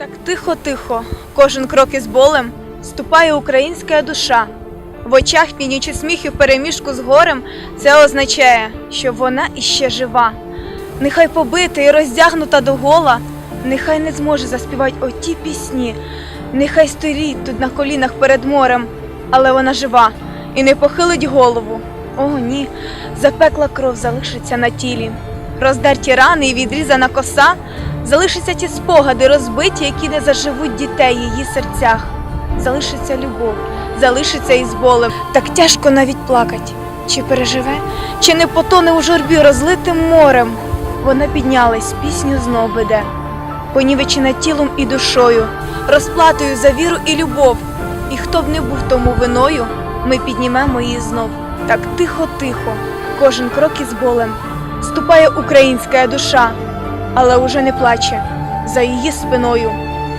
Так тихо-тихо, кожен крок із болем ступає українська душа. В очах пінючи сміх і впереміжку з горем, це означає, що вона іще жива. Нехай побита і роздягнута до гола, нехай не зможе заспівати оті пісні, нехай стоїть тут на колінах перед морем, але вона жива і не похилить голову. О, ні, запекла кров залишиться на тілі. Роздерті рани і відрізана коса, залишаться ті спогади розбиті, які не заживуть дітей її серцях. Залишиться любов, залишиться із болем. Так тяжко навіть плакать. Чи переживе, чи не потоне у журбі розлитим морем. Вона піднялась, пісню знов веде, понівечена тілом і душою, розплатою за віру і любов. І хто б не був тому виною, ми піднімемо її знов. Так тихо-тихо, кожен крок із болем. Ступає українська душа, але уже не плаче. За її спиною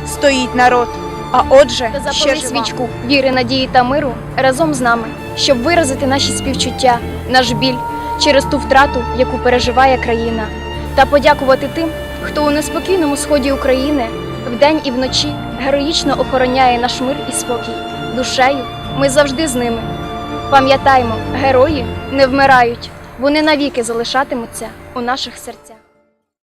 стоїть народ. А отже, Та ще жива. свічку віри, надії та миру разом з нами, щоб виразити наші співчуття, наш біль через ту втрату, яку переживає країна, та подякувати тим, хто у неспокійному сході України вдень і вночі героїчно охороняє наш мир і спокій. Душею ми завжди з ними. Пам'ятаймо, герої не вмирають, вони навіки залишатимуться у наших серцях.